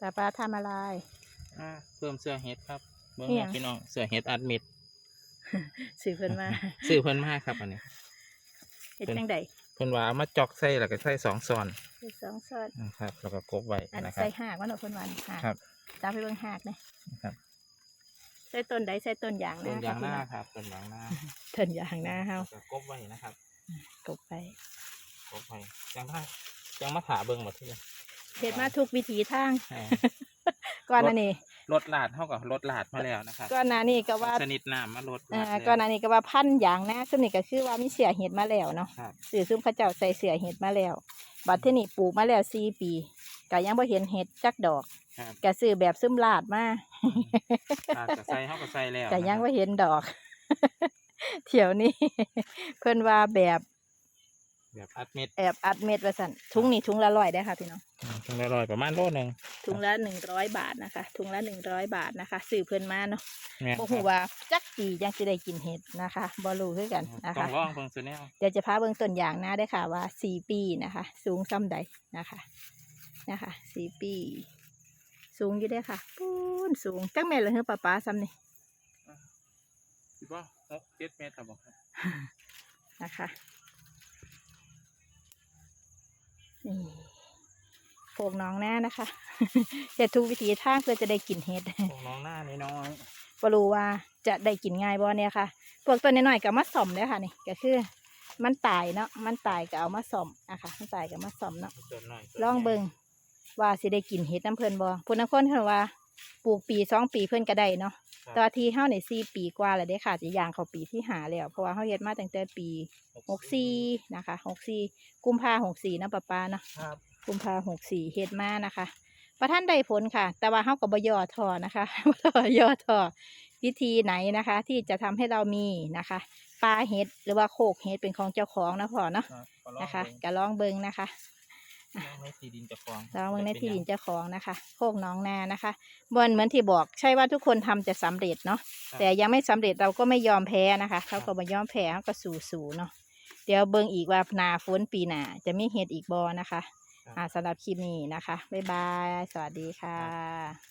ป้าป้าทำอะไร อ่าเพิ่มเสื้อเฮ็ดครับเบิ่งอิหแม่ยังพี่น้องเสื้อเฮ็ดอัดมิดสื่อเพิ่นมาซื้อเพิ่นมาครับอันนี้เฮ็ดจังใดเพิ่นว่าเอามาจอกใส่แล้วก็ใส่สองซ้อนเฮ็ดสองซอดนะครับแล้วก็กบไว้อันนะครับใส่หากว่าเนาะเพิ่นว่าหากครับตามไปเบิ่งหากเลยนะครับใส่ต้นใดใส่ต้นยางต้นนะยางหน้าค่ะครับต้นยางหน้าต้นยางนะเฮาแล้วก็กบไว้นะครับกบไปกบไว้ยังถ้ายังมาถาเบิ่งหมดที่เลย เฮ็ดมาทุกวิถีทาง อ่าก่อนหน้านี้รถลาดเท่ากับรถลาดมาแล้วนะครับก่อนหน้านี้ก็ว่าชนิดน้ำมาลดอ่าลาดแล้ว ก่อนหน้านี้ก็ว่าพันธุ์ยางนะซึ่งนี่ก็คือว่ามีเสียเห็ดมาแล้วเนาะครับ สื่อซุ่มเขาเจ้าใส่เสือเห็ดมาแล้ว บัดที่นี่ปลูกมาแล้วสี่ปีก็ยังบ่เห็นเห็ดจักดอกครับก็ซื้อแบบซึมลาดมาลาดกับใส่เท่ากับใส่แล้วก็ยังนะครับบ่เห็นดอก เที่ยวนี้ เพิ่นว่าแบบ แบบอัดเม็ดแอบอัดเม็ดว่าสั่นถุงนี้ถุงละร้อยได้อค่ะพี่น้องถึงละร้อยประมาณโลหนึงถุงละหนึ่งร้อยบาทนะคะถุงละหนึ่งร้อยบาทนะคะซื้อเพิ่นมาเนาะแม่นบ่คฮู้รับว่าจักปียังสิได้กินเห็ดนะคะบ่รู้คือกันนะต้อคะงลองเบิ่งซุแนวเดี๋ยวจะพาเบื้องต้นอย่างหน้าได้อค่ะว่าสี่ปีนะคะ สูงซ้ำใดนะคะนะคะสี่ปีสูงอยู่ได้อค่ะปูนสูงจังแม่นเลยเฮ้ป้าป้าซ้ำนี่คิดว่าหกเจ็ดเมตรครับผมครับนะคะ นี่โขกน้องหน้านะคะเฮ็ดทุกวิถีทางเพื่อจะได้กินเห็ดพวกน้องหน้านี่น้อยบ่รู้ว่าจะได้กินง่ายบ่เนี่ยค่ะ พวกตัวน้อยๆก็มาส่อมเด้อค่ะนี่ก็คือ มันตายเนาะมันตายก็เอามาส่อมนะคะมันตายก็มาส่อมเนาะส่วนน้อยลองเบิงว่าสิได้กินเห็ดน้ำเพิ่นบ่ผู้นักคนเพิ่นว่าปลูกปีสองปีเพิ่นก็ได้เนาะ แตว่าที่เฮานี่สี่ปีกว่าแล้วเด้ค่ะจะย่างเข้าปีที่หาแล้ว เพราะว่าเฮาเฮ็ดมาตั้งแต่ปีหกสี่นะคะหกสี่กุมภาหกสี่นะป้าป้าเนาะครับกุมภาหกสี่เฮ็ดมานะคะประท่านได้ผลค่ะ แต่ว่าเฮาก็บ่ย่อท้อนะคะบ่ย่อท้อวิธีไหนนะคะ ที่จะทำให้เรามีนะคะปลาเห็ดหรือว่าโคกเห็ดเป็นของเจ้าของนะพ่อเนาะครับก็ลองนะคะเบิ่งก็ลองเบิงนะคะ ลองในที่ดินเจะฟองลองเมืองในที่ดินเจ้าของนะคะโคกหน้องนานะคะบนเหมือนที่บอกใช่ว่าทุกคนทำจะสำเร็จเนาะแต่ยังไม่สำเร็จเราก็ไม่ยอมแพ้นะคะเขาก็ไม่ยอมแพ้เขาก็สู้สู้ๆเนาะเดี๋ยวเบิ่งอีกว่าหนาฝนปีหน้าจะมีเห็ดอีกบอนะคะอ่าสำหรับคลิปนี้นะคะบ๊ายบาย สวัสดีค่ะ